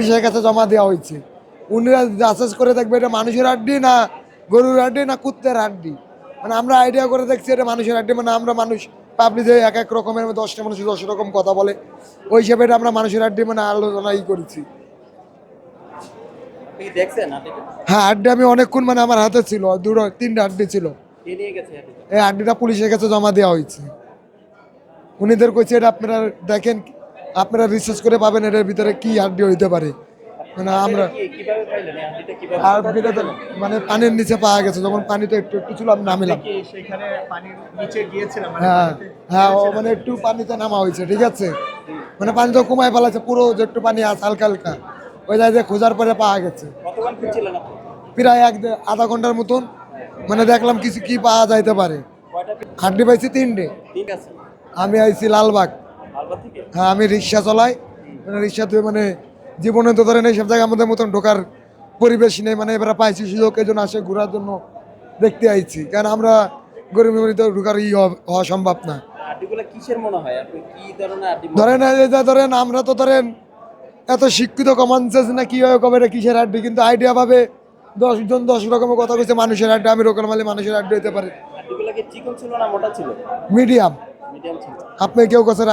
পুলিশের কাছে জমা দেওয়া হয়েছে। উনিরা যাচাস করে দেখবে এটা মানুষের হাড্ডি না গরুর হাড্ডি না কুত্তের হাড্ডি। মানে আমরা আইডিয়া করে দেখছি এটা মানুষের হাড্ডি মানে আমরা মানুষ পাবলিক যে এক এক রকমের দশটা মানুষ দশ রকম কথা বলে। ওই হিসেবে এটা আমরা মানুষের হাড্ডি মানে আলোচনা ই করেছি হ্যাঁ হাড্ডি আমি অনেকক্ষণ মানে আমার হাতে ছিল দুটো তিনটা হাড্ডি ছিল। এই হাড্ডিটা পুলিশের কাছে জমা দেওয়া হয়েছে। উনিদের কইছে এটা আপনারা দেখেন আপনারা রিসার্চ করে পাবেন এটার ভিতরে কি হাড্ডি হইতে পারে। মানে আমরা মানে পানির নিচে পাওয়া গেছে যখন পানিতে একটু একটু ছিল আমি নামিলাম। মানে হ্যাঁ হ্যাঁ ও মানে একটু পানিতে নামা হয়েছে ঠিক আছে? মানে পানি তো কমায় ফেলাছে পুরো যে একটু পানি আছে হালকা হালকা। ওই যে খোঁজার পরে পাওয়া গেছে। প্রায় এক আধা ঘণ্টার মতন। মানে দেখলাম কিছু কি পাওয়া যাইতে পারে। হাড্ডি পাইছি তিনটে। ঠিক আছে। আমি আইছি লালবাগ। হ্যাঁ আমি রিক্সা চলাই মানে রিক্সাতে মানে জীবনে তো ধরেন এইসব জায়গায় আমাদের মতন ঢোকার পরিবেশ নেই মানে এবার পাইছি সুযোগ এই জন্য আসে ঘোরার জন্য দেখতে আইছি। কারণ আমরা গরিব তো ঢোকার ই হওয়া- সম্ভব না। হয়? কি ধরেন ধরেন আমরা তো ধরেন এত শিক্ষিত কমন সেন্স না কীভাবে কবে এটা কিসের আড্ডি? কিন্তু আইডিয়া ভাবে দশ জন দশ রকমের কথা কইছে মানুষের আড্ডি আমি রকম মালে মানুষের আড্ডি হতে পারে। কি মিডিয়াম। আপনি কেউ কাছে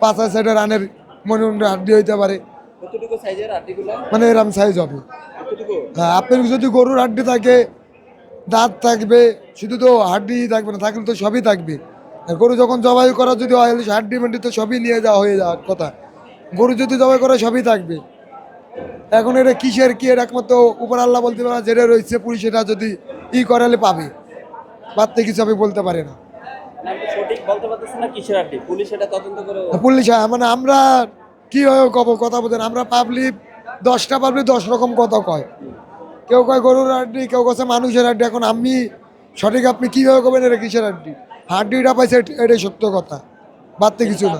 পাঁচ সাইডে রানের মনে মনে আড্ডি হইতে পারে। মানে এরম সাইজ হবে। হ্যাঁ আপনার যদি গরুর হাড্ডি থাকে দাঁত থাকবে শুধু তো হাড্ডি থাকবে না থাকলে তো সবই থাকবে। গরু যখন জবাই করা যদি হয় হাড্ডি মাড্ডি তো সবই নিয়ে যাওয়া হয়ে যাওয়ার কথা। গরু যদি জবাই করে সবই থাকবে। এখন এটা কিসের কি এর একমাত্র উপর আল্লাহ বলতে পারে যেটা রয়েছে পুলিশ এটা যদি ই করালে পাবে। বাড়তে কিছু আমি বলতে পারি না। না, বলতে পারতেছেন না কিসের হাড্ডি পুলিশ এটা তদন্ত করে পুলিশ হ্যাঁ, মানে আমরা কি কব কথা বলেন আমরা পাবলিক দশটা পাবলিক দশ রকম কথা কয়। কেউ কয় গরুর আড্ডি কেউ কাছে মানুষের আড্ডি এখন আমি সঠিক আপনি কীভাবে কবেন এটা কিসের আড্ডি হাড্ডিটা পাইছে এটাই সত্য কথা। বাড়তে কিছু না।